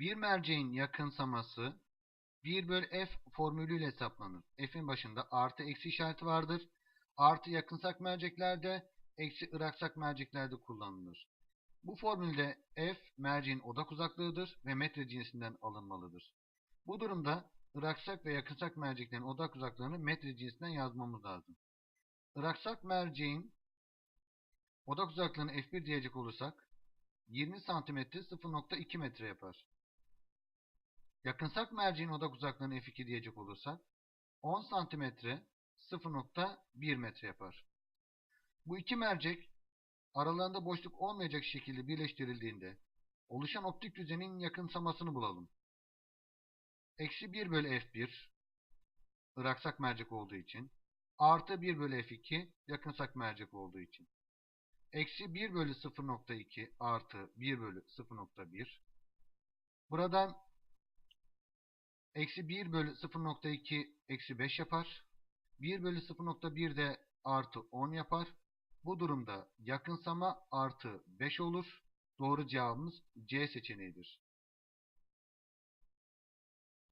Bir merceğin yakınsaması 1 bölü f formülüyle hesaplanır. F'in başında artı eksi işareti vardır. Artı yakınsak merceklerde, eksi ıraksak merceklerde kullanılır. Bu formülde f merceğin odak uzaklığıdır ve metre cinsinden alınmalıdır. Bu durumda ıraksak ve yakınsak merceklerin odak uzaklığını metre cinsinden yazmamız lazım. Iraksak merceğin odak uzaklığını f1 diyecek olursak 20 santimetre 0.2 metre yapar. Yakınsak merceğin odak uzaklığını f2 diyecek olursak 10 santimetre 0.1 metre yapar. Bu iki mercek aralarında boşluk olmayacak şekilde birleştirildiğinde oluşan optik düzenin yakınsamasını bulalım. Eksi 1 bölü f1 ıraksak mercek olduğu için artı 1 bölü f2 yakınsak mercek olduğu için. Eksi 1 bölü 0.2 artı 1 bölü 0.1 buradan eksi 1 bölü 0.2 eksi 5 yapar. 1 bölü 0.1 de artı 10 yapar. Bu durumda yakınsama artı 5 olur. Doğru cevabımız C seçeneğidir.